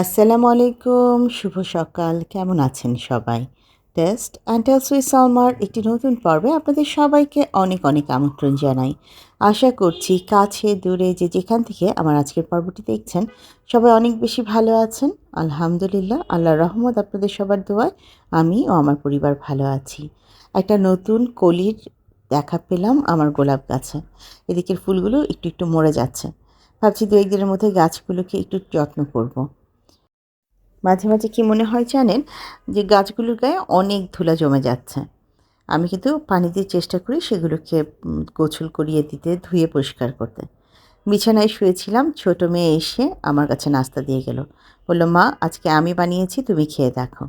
আসসালামু আলাইকুম, শুভ সকাল। কেমন আছেন সবাই? টেস্ট অ্যান্ড উইথ সালমার একটি নতুন পর্বে আপনাদের সবাইকে অনেক অনেক আমন্ত্রণ জানাই। আশা করছি কাছে, দূরে, যে যেখান থেকে আমার আজকের পর্বটি দেখছেন, সবাই অনেক বেশি ভালো আছেন। আলহামদুলিল্লাহ আল্লাহ রহমত আপনাদের সবার দোয়ায় আমি ও আমার পরিবার ভালো আছি। একটা নতুন কলির দেখা পেলাম আমার গোলাপ গাছে। এদিকের ফুলগুলো একটু একটু মরে যাচ্ছে। ভাবছি দু একদিনের মধ্যে গাছগুলোকে একটু যত্ন করব। মাঝে মাঝে কি মনে হয় জানেন যে গাছগুলোর গায়ে অনেক ধুলা জমে যাচ্ছে? আমি কিন্তু পানি দিয়ে চেষ্টা করি সেগুলোকে গোছল করিয়ে দিতে, ধুয়ে পরিষ্কার করতে। বিছানায় শুয়েছিলাম, ছোট মেয়ে এসে আমার কাছে নাস্তা দিয়ে গেল। বলল, মা, আজকে আমি বানিয়েছি, তুমি খেয়ে দেখো।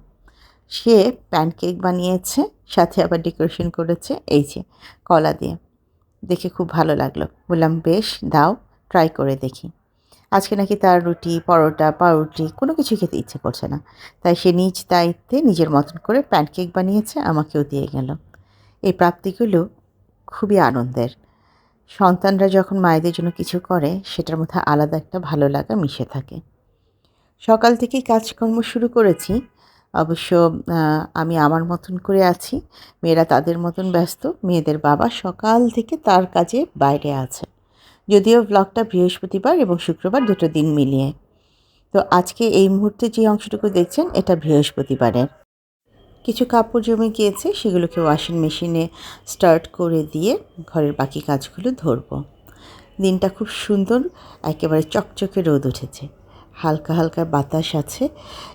সে প্যানকেক বানিয়েছে, সাথে আবার ডেকোরেশন করেছে, এই যে, কলা দিয়ে। দেখে খুব ভালো লাগল। বললাম, বেশ, দাও, ট্রাই করে দেখি। আজকে নাকি তার রুটি, পরোটা, পাউরুটি কোনো কিছু খেতে ইচ্ছে করছে না। তাই সে নিজ দায়িত্বে নিজের মতন করে প্যানকেক বানিয়েছে, আমাকেও দিয়ে গেল। এই প্রাপ্তিগুলো খুবই আনন্দের। সন্তানরা যখন মায়েদের জন্য কিছু করে, সেটার মধ্যে আলাদা একটা ভালো লাগা মিশে থাকে। সকাল থেকেই কাজকর্ম শুরু করেছি। অবশ্য আমি আমার মতন করে আছি। মেয়েরা তাদের মতন ব্যস্ত। মেয়েদের বাবা সকাল থেকে তার কাজে বাইরে আছে। যদিও ব্লগটা বৃহস্পতিবার এবং শুক্রবার দুটো দিন মিলিয়ে। তো আজকে এই মুহূর্তে যে অংশটুকু দেখছেন, এটা বৃহস্পতিবারের। কিছু কাপড় জমে গিয়েছে সেগুলোকে ওয়াশিং মেশিনে স্টার্ট করে দিয়ে ঘরের বাকি কাজগুলো ধরবো। দিনটা খুব সুন্দর, একেবারে চকচকে রোদ উঠেছে। হালকা হালকা বাতাস আছে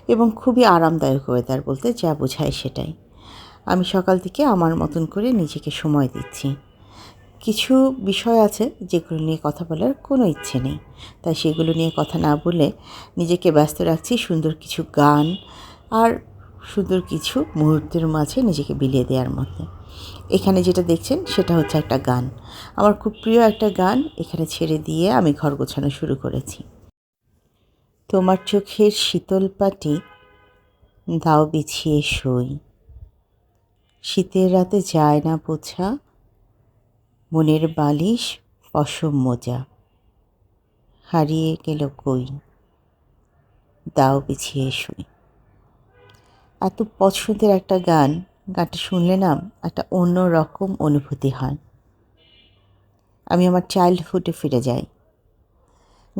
এবং খুবই আরামদায়ক ওয়েদার বলতে যা বোঝায় সেটাই। আমি সকাল থেকে আমার মতন করে নিজেকে সময় দিচ্ছি। কিছু বিষয় আছে যেগুলো নিয়ে কথা বলার কোনো ইচ্ছে নেই। তাই সেগুলো নিয়ে কথা না বলে নিজেকে ব্যস্ত রাখছি, সুন্দর কিছু গান আর সুন্দর কিছু মুহূর্তের মাঝে নিজেকে বিলিয়ে দেওয়ার মধ্যে। এখানে যেটা দেখছেন সেটা হচ্ছে একটা গান। আমার খুব প্রিয় একটা গান এখানে ছেড়ে দিয়ে আমি ঘর গোছানো শুরু করেছি। তোমার চোখের শীতল পাটি, দাও বিছিয়ে সই। শীতের রাতে যায় না বোঝা মনের বালিশ পশম মোজা। হারিয়ে গেল কই? দাও বিছিয়ে শুই এত পছন্দের একটা গান, গানটা শুনলে না একটা অন্য রকম অনুভূতি হয়। আমি আমার চাইল্ডহুডে ফিরে যাই।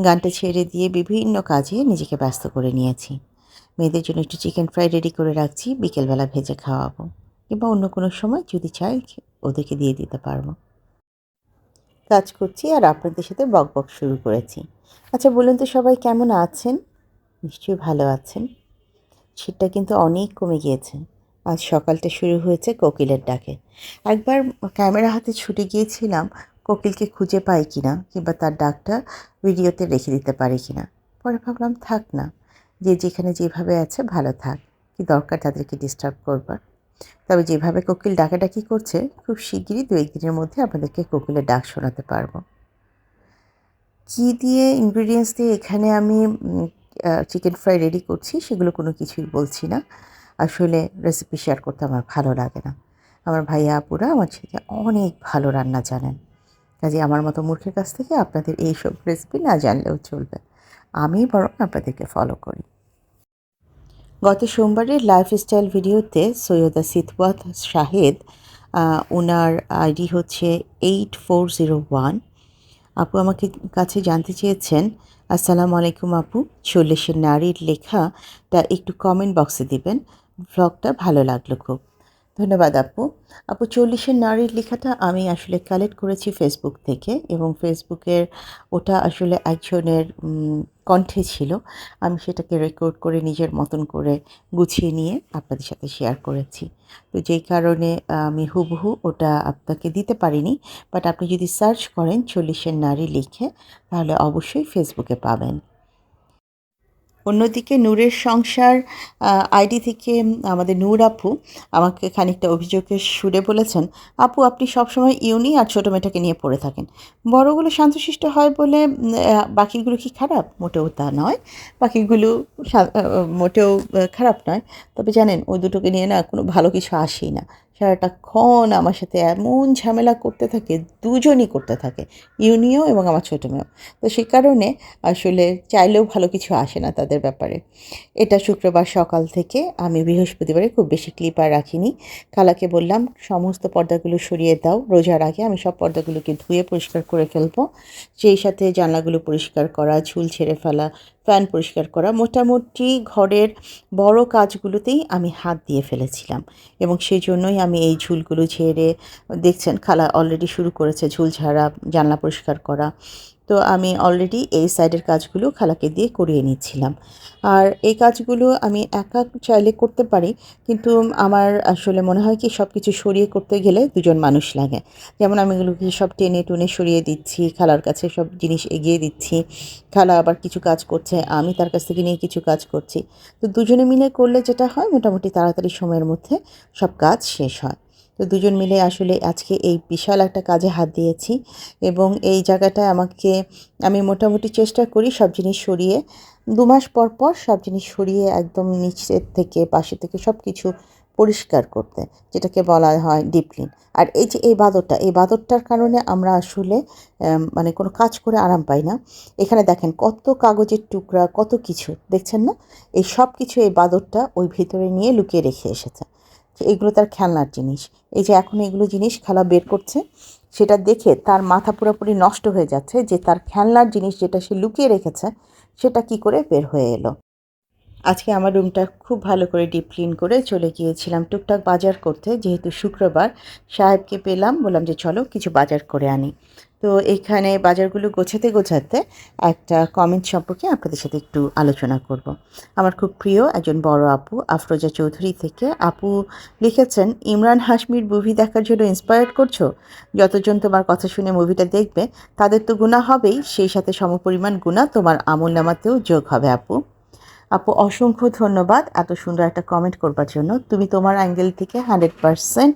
গানটা ছেড়ে দিয়ে বিভিন্ন কাজে নিজেকে ব্যস্ত করে নিয়েছি। মেয়েদের জন্য একটু চিকেন ফ্রাই রেডি করে রাখছি, বিকেলবেলা ভেজে খাওয়াবো। কিংবা অন্য কোনো সময় যদি চাই, ওদেরকে দিয়ে দিতে পারব। কাজ করছি আর আপনাদের সাথে বক বক শুরু করেছি। আচ্ছা বলুন তো সবাই কেমন আছেন? নিশ্চয়ই ভালো আছেন। শীতটা কিন্তু অনেক কমে গিয়েছে। আজ সকালটা শুরু হয়েছে কোকিলের ডাকে। একবার ক্যামেরা হাতে ছুটে গিয়েছিলাম, কোকিলকে খুঁজে পাই কি না কিংবা তার ডাকটা ভিডিওতে রেখে দিতে পারি কিনা। পরে ভাবলাম, থাক না, যে যেখানে যেভাবে আছে ভালো থাক, কি দরকার তাদেরকে ডিস্টার্ব করবার? তবে যেভাবে কোকিল ডাকাডাকি করছে, খুব শিগগিরই দু একদিনের মধ্যে আপনাদেরকে কোকিলের ডাক শোনাতে পারব। কী দিয়ে ইনগ্রিডিয়েন্টস দিয়ে এখানে আমি চিকেন ফ্রাই রেডি করছি সেগুলো কোনো কিছুই বলছি না। আসলে রেসিপি শেয়ার করতে আমার ভালো লাগে না। আমার ভাইয়া আপুরা আমার ছেলে অনেক ভালো রান্না জানেন। কাজে আমার মতো মূর্খের কাছ থেকে আপনাদের এইসব রেসিপি না জানলেও চলবে। আমি বরং আপনাদেরকে ফলো করি। গত সোমবারের লাইফস্টাইল ভিডিওতে সৈয়দা সিতওয়াত শাহেদ ওনার আইডি হচ্ছে এইট ফোর জিরো ওয়ান আপু আমাকে কাছে জানতে চেয়েছেন, আসসালামু আলাইকুম আপু, চল্লিশের নারীর লেখাটা একটু কমেন্ট বক্সে দিবেন। ব্লগটা ভালো লাগল খুব। ধন্যবাদ আপু। আপু, চল্লিশের নারীর লেখাটা আমি আসলে কালেক্ট করেছি ফেসবুক থেকে এবং ফেসবুকের ওটা আসলে একজনের কণ্ঠে ছিল। আমি সেটাকে রেকর্ড করে নিজের মতন করে গুছিয়ে নিয়ে আপনাদের সাথে শেয়ার করেছি। তো যেই কারণে আমি হুবহু ওটা আপনাকে দিতে পারিনি। বাট আপনি যদি সার্চ করেন চল্লিশের নারী লিখে, তাহলে অবশ্যই ফেসবুকে পাবেন। অন্যদিকে নূরের সংসার আইডি থেকে আমাদের নূর আপু আমাকে খানিকটা অভিযোগের সুরে বলেছেন, আপু, আপনি সবসময় ইউনি আর ছোটো মেয়েটাকে নিয়ে পড়ে থাকেন। বড়গুলো শান্তশিষ্ট হয় বলে বাকিগুলো কি খারাপ? মোটেও তা নয়। বাকিগুলো মোটেও খারাপ নয়। তবে জানেন, ওই দুটোকে নিয়ে না কোনো ভালো কিছু আসেই না। সারাটাক্ষণ আমার সাথে এমন ঝামেলা করতে থাকে, দুজনই করতে থাকে ইউনিও এবং আমার ছোটো মেয়েও। তো সে কারণে আসলে চাইলেও ভালো কিছু আসে না তাদের ব্যাপারে। এটা শুক্রবার সকাল থেকে আমি বৃহস্পতিবারে খুব বেশি ক্লিপার রাখিনি। খালাকে বললাম, সমস্ত পর্দাগুলো সরিয়ে দাও, রোজার আগে আমি সব পর্দাগুলোকে ধুয়ে পরিষ্কার করে ফেলব। সেই সাথে জানলাগুলো পরিষ্কার করা, ঝুল ছেড়ে ফেলা ফ্যান পরিষ্কার করা। মোটামুটি ঘরের বড় কাজগুলোতেই আমি হাত দিয়ে ফেলেছিলাম এবং সেই জন্যই আমি এই ঝুলগুলো ঝেড়ে, দেখছেন, খালা অলরেডি শুরু করেছে ঝুল ঝাড়া, জানলা পরিষ্কার করা। তো আমি অলরেডি এই সাইডের কাজগুলো খালাকে দিয়ে করিয়ে নিচ্ছিলাম। আর এই কাজগুলো আমি একা চাইলে করতে পারি, কিন্তু আমার আসলে মনে হয় কি সব কিছু সরিয়ে করতে গেলে দুজন মানুষ লাগে। যেমন আমি এগুলোকে সব টেনে টুনে সরিয়ে দিচ্ছি, খালার কাছে সব জিনিস এগিয়ে দিচ্ছি, খালা আবার কিছু কাজ করছে, আমি তার কাছ থেকে নিয়ে কিছু কাজ করছি। তো দুজনে মিলে করলে যেটা হয় মোটামুটি তাড়াতাড়ি সময়ের মধ্যে সব কাজ শেষ হয়। তো দুজন মিলে আসলে আজকে এই বিশাল একটা কাজে হাত দিয়েছি এবং এই জায়গাটায় আমাকে, আমি মোটামুটি চেষ্টা করি সব জিনিস সরিয়ে, দু মাস পর পর সব জিনিস সরিয়ে একদম নিচের থেকে পাশে থেকে সব কিছু পরিষ্কার করতে, যেটাকে বলা হয় ডিপ ক্লিন আর এই যে এই বাদরটা, এই বাদরটার কারণে আমরা আসলে মানে কোনো কাজ করে আরাম পাই না। এখানে দেখেন কত কাগজের টুকরা, কত কিছু, দেখছেন না? এই সব কিছু এই বাদরটা ওই ভিতরে নিয়ে লুকিয়ে রেখে এসেছে। এগুলো তার খেলনার জিনিস। এই যে এখন এগুলো জিনিস খেলা বের করছে, সেটা দেখে তার মাথা পুরোপুরি নষ্ট হয়ে যাচ্ছে যে তার খেলনার জিনিস যেটা সে লুকিয়ে রেখেছে, সেটা কি করে বের হয়ে এলো। আজকে আমার রুমটা খুব ভালো করে ডিপ ক্লিন করে চলে গিয়েছিলাম টুকটাক বাজার করতে। যেহেতু শুক্রবার, সাহেবকে পেলাম, বললাম যে চলো কিছু বাজার করে আনি। তো এখানে বাজারগুলো গোছাতে গোছাতে একটা কমেন্ট সম্পর্কে আপনাদের সাথে একটু আলোচনা করব। আমার খুব প্রিয় একজন বড় আপু, আফরোজা চৌধুরী থেকে। আপু লিখেছেন, ইমরান হাসমির মুভি দেখার জন্য ইন্সপায়ার্ড করছ? যতজন তোমার কথা শুনে মুভিটা দেখবে, তাদের তো গুণা হবেই। সেই সাথে সমপরিমাণ গুণা তোমার আমল নামাতেও যোগ হবে, আপু। আপু, অসংখ্য ধন্যবাদ এত সুন্দর একটা কমেন্ট করবার জন্য। তুমি তোমার অ্যাঙ্গেল থেকে হান্ড্রেড পারসেন্ট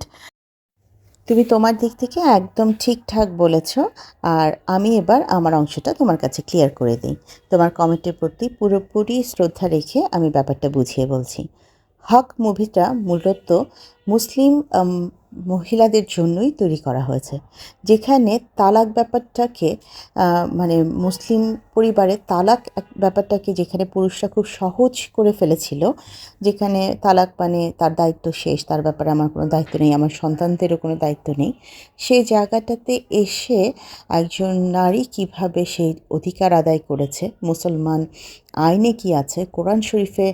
তুমি তোমার দিক থেকে একদম ঠিকঠাক বলেছ, আর আমি এবার আমার অংশটা তোমার কাছে ক্লিয়ার করে দিই। তোমার কমেন্টের প্রতি পুরোপুরি শ্রদ্ধা রেখে আমি ব্যাপারটা বুঝিয়ে বলছি। হক মুভিটা মূলত মুসলিম মহিলাদের জন্যই তৈরি করা হয়েছে। যেখানে তালাক ব্যাপারটাকে মানে মুসলিম পরিবারে তালাক ব্যাপারটাকে যেখানে পুরুষরা খুব সহজ করে ফেলেছিল, যেখানে তালাক মানে তার দায়িত্ব শেষ, তার ব্যাপারে আমার কোনো দায়িত্ব নেই, আমার সন্তানদেরও কোনো দায়িত্ব নেই। সেই জায়গাটাতে এসে একজন নারী কীভাবে সেই অধিকার আদায় করেছে, মুসলমান আইনে কি আছে? কোরআন শরীফে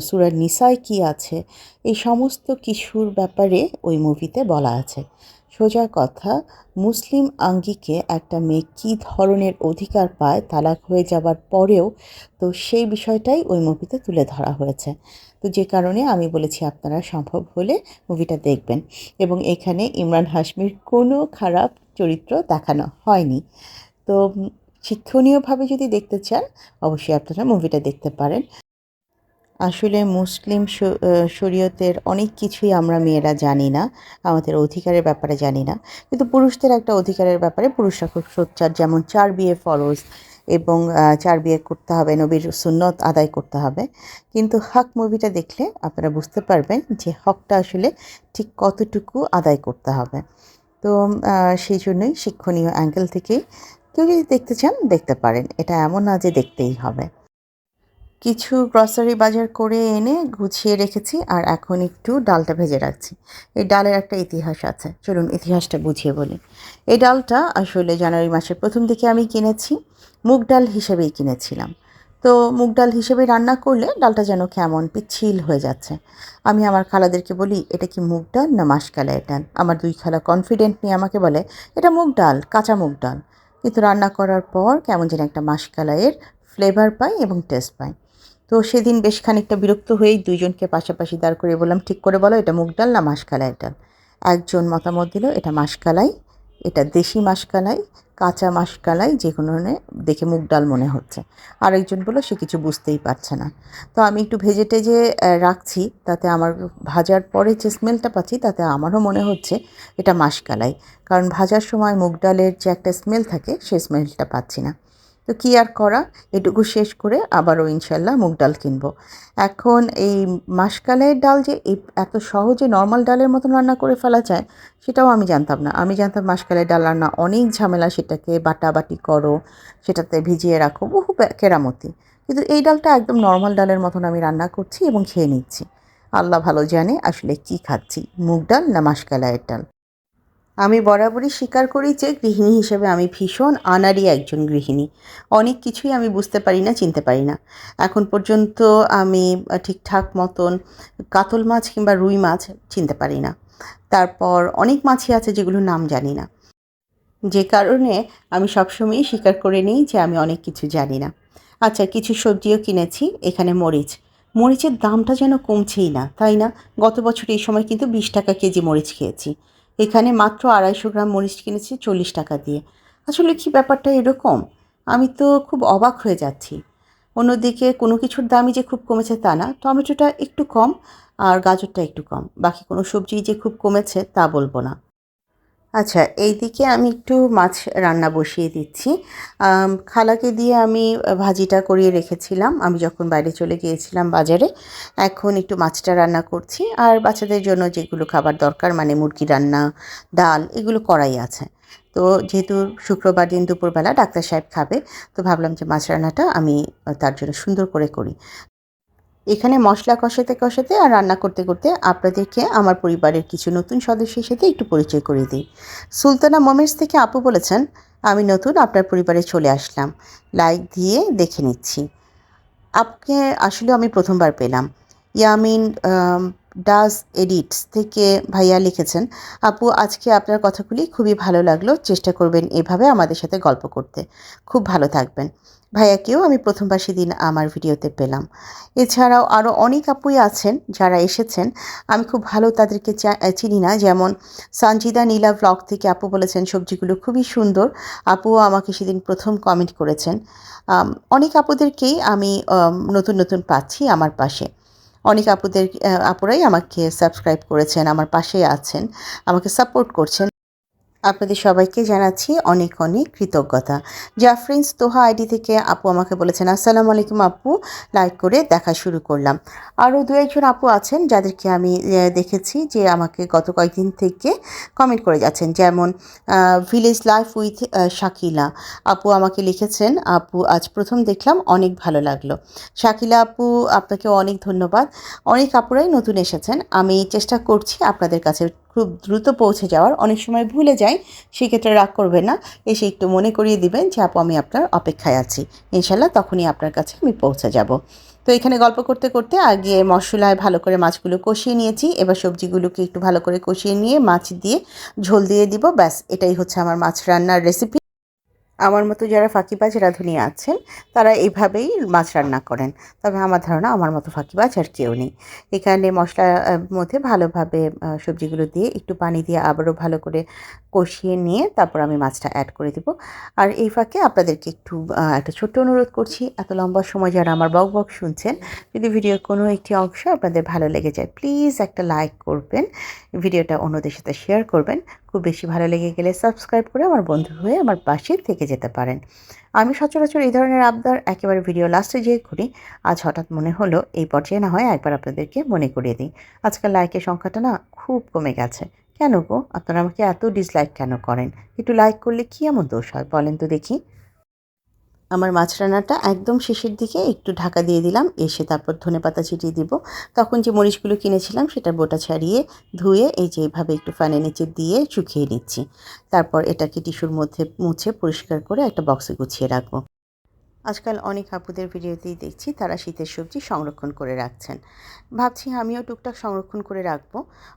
সুরার নিসায় কি আছে? এই সমস্ত কিছুর ব্যাপারে ওই মুভিতে বলা আছে। সোজা কথা, মুসলিম আঙ্গিকে একটা মেয়ে কী ধরনের অধিকার পায় তালাক হয়ে যাবার পরেও তো সেই বিষয়টাই ওই মুভিতে তুলে ধরা হয়েছে। তো যে কারণে আমি বলেছি আপনারা সম্ভব হলে মুভিটা দেখবেন। এবং এখানে ইমরান হাসমির কোনো খারাপ চরিত্র দেখানো হয়নি। তো শিক্ষণীয়ভাবে যদি দেখতে চান, অবশ্যই আপনারা মুভিটা দেখতে পারেন। আসলে মুসলিম শরীয়তের অনেক কিছুই আমরা মেয়েরা জানি না, আমাদের অধিকারের ব্যাপারে জানি না। কিন্তু পুরুষদের একটা অধিকারের ব্যাপারে পুরুষরা খুব সোচ্চার, যেমন চার বিয়ে ফরজ এবং চার বিয়ে করতে হবে, নবীর সুন্নত আদায় করতে হবে। কিন্তু হক মুভিটা দেখলে আপনারা বুঝতে পারবেন যে হকটা আসলে ঠিক কতটুকু আদায় করতে হবে। তো সেই জন্যই শিক্ষণীয় অ্যাঙ্গেল থেকে কেউ যদি দেখতে চান, দেখতে পারেন। এটা এমন না যে দেখতেই হবে। কিছু গ্রসারি বাজার করে এনে গুছিয়ে রেখেছি আর এখন একটু ডালটা ভেজে রাখছি। এই ডালের একটা ইতিহাস আছে। চলুন ইতিহাসটা বুঝিয়ে বলি। এই ডালটা আসলে জানুয়ারি মাসের প্রথম দিকে আমি কিনেছি, মুগ ডাল হিসেবেই কিনেছিলাম। তো মুগ ডাল হিসেবে রান্না করলে ডালটা যেন কেমন পিচ্ছিল হয়ে যাচ্ছে। আমি আমার খালাদেরকে বলি, এটা কি মুগ ডাল না মাসকালাই ডাল আমার দুই খালা কনফিডেন্ট নিয়ে আমাকে বলে, এটা মুগ ডাল, কাঁচা মুগ ডাল। কিন্তু রান্না করার পর কেমন যেন একটা মাসকালাইয়ের ফ্লেভার পাই এবং টেস্ট পাই। তো সেদিন বেশ খানিকটা বিরক্ত হয়েই দুইজনকে পাশাপাশি দাঁড় করে বললাম, ঠিক করে বলো, এটা মুগ ডাল না মাসকালাই ডাল? একজন মতামত দিল, এটা মাসকালাই। এটা দেশি মাসকালাই, কাঁচা মাসকালাই, যে কোনো দেখে মুগ ডাল মনে হচ্ছে। আরেকজন বলল, সে কিছু বুঝতেই পারছে না। তো আমি একটু ভেজে টেজে রাখছি, তাতে আমার ভাজার পরে যে স্মেলটা পাচ্ছি, তাতে আমারও মনে হচ্ছে এটা মাসকালাই। কারণ ভাজার সময় মুগ ডালের যে একটা স্মেল থাকে, সে স্মেলটা পাচ্ছি না। তো কী আর করা? এটুকু শেষ করে আবারও ইনশাল্লাহ মুগ ডাল কিনবো। এখন এই মাসকালের ডাল যে এত সহজে নর্মাল ডালের মতন রান্না করে ফেলা যায়, সেটাও আমি জানতাম না। আমি জানতাম মাসকালের ডাল রান্না অনেক ঝামেলা, সেটাকে বাটাবাটি করো, সেটাতে ভিজিয়ে রাখো, বহু কেরামতি। কিন্তু এই ডালটা একদম নর্মাল ডালের মতন আমি রান্না করছি এবং খেয়ে নিচ্ছি। আল্লাহ ভালো জানে আসলে কি খাচ্ছি, মুগ ডাল না মাসকালাইয়ের ডাল। আমি বরাবরই স্বীকার করি যে গৃহিণী হিসেবে আমি ভীষণ আনারি একজন গৃহিণী। অনেক কিছুই আমি বুঝতে পারি না, চিনতে পারি না। এখন পর্যন্ত আমি ঠিকঠাক মতন কাতল মাছ কিংবা রুই মাছ চিনতে পারি না। তারপর অনেক মাছই আছে যেগুলোর নাম জানি না। যে কারণে আমি সবসময়ই স্বীকার করে নিই যে আমি অনেক কিছু জানি না। আচ্ছা কিছু সবজিও কিনেছি, এখানে মরিচ। মরিচের দামটা যেন কমছেই না, তাই না? গত বছর এই সময় কিন্তু বিশ টাকা কেজি মরিচ খেয়েছি। এখানে মাত্র আড়াইশো গ্রাম মরিচ কিনেছি চল্লিশ টাকা দিয়ে। আসলে কি ব্যাপারটা এরকম? আমি তো খুব অবাক হয়ে যাচ্ছি। অন্যদিকে কোনো কিছুর দামই যে খুব কমেছে তা না। টমেটোটা একটু কম আর গাজরটা একটু কম। বাকি কোনো সবজি যে খুব কমেছে তা বলব না। আচ্ছা এইদিকে আমি একটু মাছ রান্না বসিয়ে দিচ্ছি। খালাকে দিয়ে আমি ভাজিটা করিয়ে রেখেছিলাম। আমি যখন বাইরে চলে গিয়েছিলাম বাজারে, এখন একটু মাছটা রান্না করছি। আর বাচ্চাদের জন্য যেগুলো খাবার দরকার মানে মুরগি রান্না, ডাল, এগুলো করাই আছে। তো যেহেতু শুক্রবার দিন দুপুরবেলা ডাক্তার সাহেব খাবে, তো ভাবলাম যে মাছ রান্নাটা আমি তার জন্য সুন্দর করে করি। এখানে মশলা কষাতে কষাতে আর রান্না করতে করতে আপনাদেরকে আমার পরিবারের কিছু নতুন সদস্যের সাথে একটু পরিচয় করে দিই। সুলতানা মোমেন্টস থেকে আপু বলেছেন, আমি নতুন, আপনার পরিবারে চলে আসলাম। লাইক দিয়ে দেখে নিচ্ছি। আপকে আসলে আমি প্রথমবার পেলাম। ইয়ামিন ডাস এডিটস থেকে ভাইয়া লিখেছেন, আপু, আজকে আপনার কথাগুলি খুবই ভালো লাগল। চেষ্টা করবেন এভাবে আমাদের সাথে গল্প করতে। খুব ভালো থাকবেন। ভাইয়াকেও আমি প্রথমবার সেদিন আমার ভিডিওতে পেলাম। এছাড়াও আরও অনেক আপুই আছেন যারা এসেছেন। আমি খুব ভালো তাদেরকে চিনি না। যেমন সঞ্জিদা নীলা ব্লগ থেকে আপু বলেছেন, সবজিগুলো খুবই সুন্দর। আপুও আমাকে সেদিন প্রথম কমেন্ট করেছেন। অনেক আপুদেরকেই আমি নতুন নতুন পাচ্ছি আমার পাশে। অনেক আপুদের আপুরাই আমাকে সাবস্ক্রাইব করেছেন, আমার পাশে আছেন, আমাকে সাপোর্ট করছেন। আপনাদের সবাইকে জানাচ্ছি অনেক অনেক কৃতজ্ঞতা। জাফরিন্স, তোহা আইডি থেকে আপু আমাকে বলেছেন, আসসালামু আলাইকুম আপু। লাইক করে দেখা শুরু করলাম। আরও দু একজন আপু আছেন যাদেরকে আমি দেখেছি যে আমাকে গত কয়েকদিন থেকে কমেন্ট করে যাচ্ছেন। যেমন ভিলেজ লাইফ উইথ শাকিলা। আপু আমাকে লিখেছেন, আপু, আজ প্রথম দেখলাম, অনেক ভালো লাগল। শাকিলা আপু, আপনাকে অনেক ধন্যবাদ। অনেক আপুরাই নতুন এসেছেন। আমি চেষ্টা করছি আপনাদের কাছে খুব দ্রুত পৌঁছে যাওয়ার অনেক সময় ভুলে যাই, সেক্ষেত্রে রাগ করবেন না। এসে একটু মনে করিয়ে দিবেন যে, আপু, আমি আপনার অপেক্ষায় আছি। ইনশাল্লাহ তখনই আপনার কাছে আমি পৌঁছে যাব। তো এখানে গল্প করতে করতে আগে মশলায় ভালো করে মাছগুলো কষিয়ে নিয়েছি। এবার সবজিগুলোকে একটু ভালো করে কষিয়ে নিয়ে মাছ দিয়ে ঝোল দিয়ে দিব। ব্যাস, এটাই হচ্ছে আমার মাছ রান্নার রেসিপি আমার মতো যারা ফাঁকিবাজ রাঁধুনি আছেন, তারা এইভাবেই মাছ রান্না করেন। তবে আমার ধারণা, আমার মতো ফাঁকিবাজ আর কেউ নেই। এখানে মশলার মধ্যে ভালোভাবে সবজিগুলো দিয়ে একটু পানি দিয়ে আবারও ভালো করে কষিয়ে নিয়ে তারপর আমি মাছটা অ্যাড করে দেবো। আর এই ফাঁকে আপনাদেরকে একটু একটা ছোট্ট অনুরোধ করছি, এত লম্বা সময় যারা আমার বক বক শুনছেন, যদি ভিডিওর কোনো একটি অংশ আপনাদের ভালো লেগে যায় প্লিজ একটা লাইক করবেন, ভিডিওটা অন্যদের সাথে শেয়ার করবেন। খুব বেশি ভালো লেগে গেলে সাবস্ক্রাইব করে আমার বন্ধু হয়ে আমার পাশে থেকে যেতে পারেন। আমি সচরাচর এই ধরনের আবদার একেবারে ভিডিও লাস্টে যেয়ে করি। আজ হঠাৎ মনে হলো এই পর্যায়ে না হয় একবার আপনাদেরকে মনে করিয়ে দিই। আজকাল লাইকের সংখ্যাটা না খুব কমে গেছে। কেন গো? আপনারা আমাকে এত ডিসলাইক কেন করেন? একটু লাইক করলে কী এমন দোষ হয়? বলেন তো দেখি। আমার মাছ রান্নাটা একদম শেষের দিকে একটু ঢাকা দিয়ে দিলাম, এসে তারপর ধনেপাতা ছিটিয়ে দিব। তখন যে মরিচগুলো কিনেছিলাম সেটা বোটা ছাড়িয়ে ধুয়ে এই যে এইভাবে একটু ফ্যানের নিচে দিয়ে শুকিয়ে নিচ্ছি। তারপর এটাকে টিস্যুর মধ্যে মুছে পরিষ্কার করে একটা বক্সে গুছিয়ে রাখব। আজকাল অনেক আপুদের ভিডিওতেই দেখছি তারা শীতের সবজি সংরক্ষণ করে রাখছেন। ভাবছি আমিও টুকটাক সংরক্ষণ করে রাখব,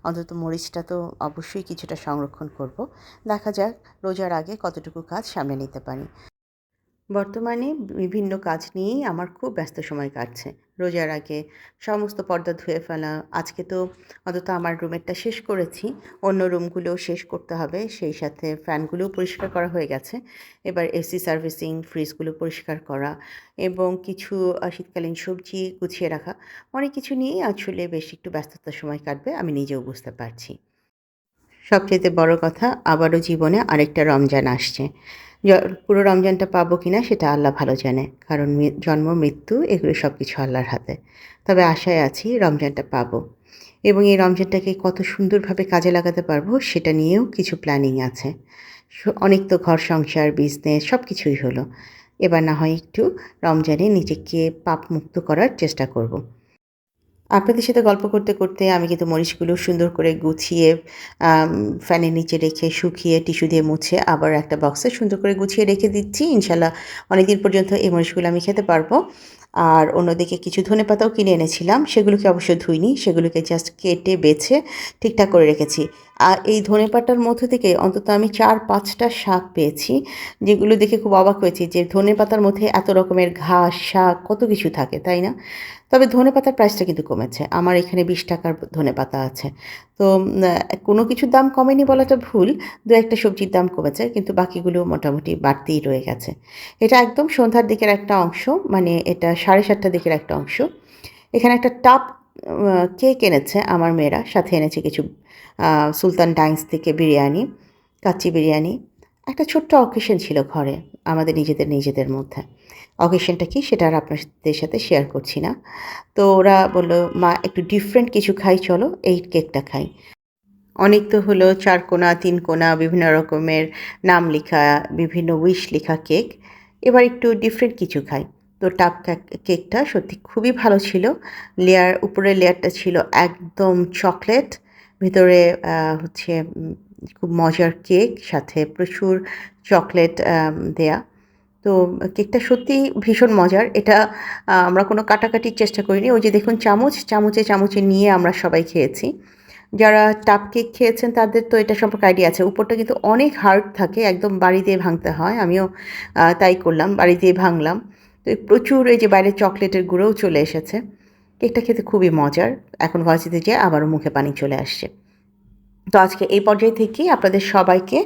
অন্তত মরিচটা তো অবশ্যই কিছুটা সংরক্ষণ করব। দেখা যাক, রোজার আগে কতটুকু কাজ সামনে নিতে পারি। বর্তমানে বিভিন্ন কাজ নিয়েই আমার খুব ব্যস্ত সময় কাটছে। রোজার আগে সমস্ত পর্দা ধুয়ে ফেলা, আজকে তো অন্তত আমার রুমেরটা শেষ করেছি, অন্য রুমগুলোও শেষ করতে হবে, সেই সাথে ফ্যানগুলোও পরিষ্কার করা হয়ে গেছে। এবার এসি সার্ভিসিং, ফ্রিজগুলো পরিষ্কার করা এবং কিছু শীতকালীন সবজি গুছিয়ে রাখা, অনেক কিছু নিয়েই আসলে বেশ একটু ব্যস্ততার সময় কাটবে, আমি নিজেও বুঝতে পারছি। সবচেয়ে বড় কথা আবারও জীবনে আরেকটা রমজান আসছে। পুরো রমজানটা পাবো কি না সেটা আল্লাহ ভালো জানে, কারণ জন্ম, মৃত্যু এগুলো সব কিছু আল্লাহর হাতে। তবে আশায় আছি রমজানটা পাবো। এবং এই রমজানটাকে কত সুন্দরভাবে কাজে লাগাতে পারব সেটা নিয়েও কিছু প্ল্যানিং আছে। অনেক তো ঘর সংসার বিজনেস সব কিছুই হলো। এবার না হয় একটু রমজানে নিজেকে পাপ মুক্ত করার চেষ্টা করব। আপনাদের সাথে গল্প করতে করতে আমি কিন্তু মরিচগুলো সুন্দর করে গুছিয়ে ফ্যানের নিচে রেখে শুকিয়ে টিস্যু দিয়ে মুছে আবার একটা বক্সে সুন্দর করে গুছিয়ে রেখে দিচ্ছি। ইনশাল্লাহ অনেকদিন পর্যন্ত এই মরিচগুলো আমি খেতে পারব। আর অন্যদিকে কিছু ধনে পাতাও কিনে এনেছিলাম, সেগুলোকে অবশ্য ধুইনি, সেগুলোকে জাস্ট কেটে বেছে ঠিকঠাক করে রেখেছি। আর এই ধনে পাতার মধ্য থেকে অন্তত আমি চার পাঁচটা শাক পেয়েছি, যেগুলো দেখে খুব অবাক হয়েছি যে ধনে পাতার মধ্যে এত রকমের ঘাস, শাক কত কিছু থাকে, তাই না? তবে ধনে পাতার প্রাইসটা কিন্তু কমেছে। আমার এখানে বিশ টাকার ধনে পাতা আছে। তো কোনো কিছুর দাম কমেনি বলাটা ভুল, দু একটা সবজির দাম কমেছে, কিন্তু বাকিগুলো মোটামুটি বাড়তেই রয়ে গেছে। এটা একদম সন্ধ্যার দিকের একটা অংশ মানে এটা সাড়ে সাতটার দিকের একটা অংশ। এখানে একটা টাপ কেক এনেছে আমার মেয়েরা, সাথে এনেছে কিছু সুলতান ডাইন্স থেকে বিরিয়ানি, কাচ্চি বিরিয়ানি। একটা ছোট্ট অকেশন ছিল ঘরে, আমাদের নিজেদের নিজেদের মধ্যে। অকেশনটা কি সেটা আর আপনাদের সাথে শেয়ার করছি না। তো ওরা বলল, মা, একটু ডিফারেন্ট কিছু খাই, চলো, এই কেকটা খাই। অনেক তো হলো চার কোনা, তিন কোনা, বিভিন্ন রকমের নাম লেখা, বিভিন্ন উইশ লেখা কেক এবার একটু ডিফারেন্ট কিছু খাই। তো টাপ কেক- কেকটা সত্যি খুবই ভালো ছিল। লেয়ার উপরের লেয়ারটা ছিল একদম চকলেট ভিতরে হচ্ছে খুব মজার কেক সাথে প্রচুর চকলেট দেয়া। তো কেকটা সত্যি ভীষণ মজার। এটা আমরা কোনো কাটাকাটির চেষ্টা করিনি। ওই যে দেখুন চামচ, চামচে চামচে নিয়ে আমরা সবাই খেয়েছি। যারা টাপ কেক খেয়েছেন তাদের তো এটা সম্পর্কে আইডিয়া আছে। উপরটা কিন্তু অনেক হার্ড থাকে, একদম বাড়ি দিয়ে ভাঙতে হয়। আমিও তাই করলাম, বাড়ি দিয়ে ভাঙলাম। তো প্রচুর এই যে বাইরে চকলেটের গুঁড়োও চলে এসেছে। কেকটা খেতে খুবই মজার। এখন ভার্সিতে যেয়ে আবারও মুখে পানি চলে আসছে। তো আজকে এই পর্যায় থেকেই আপনাদের সবাইকে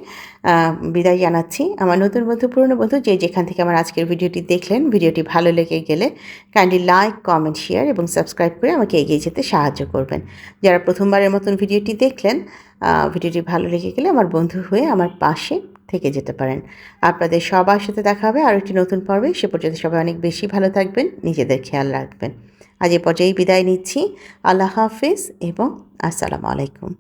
বিদায় জানাচ্ছি। আমার নতুন বন্ধু, পুরনো বন্ধু যে যেখান থেকে আমার আজকের ভিডিওটি দেখলেন, ভিডিওটি ভালো লেগে গেলে কাইন্ডলি লাইক কমেন্ট শেয়ার এবং সাবস্ক্রাইব করে আমাকে এগিয়ে যেতে সাহায্য করবেন। যারা প্রথমবারের মতন ভিডিওটি দেখলেন ভিডিওটি ভালো লেগে গেলে আমার বন্ধু হয়ে আমার পাশে থেকে যেতে পারেন। আপনাদের সবার সাথে দেখা হবে আর একটি নতুন পর্বে। সে পর্যন্ত সবাই অনেক বেশি ভালো থাকবেন, নিজেদের খেয়াল রাখবেন। আজ এ পর্যায়ে বিদায় নিচ্ছি। আল্লাহ হাফিজ এবং আসসালামু আলাইকুম।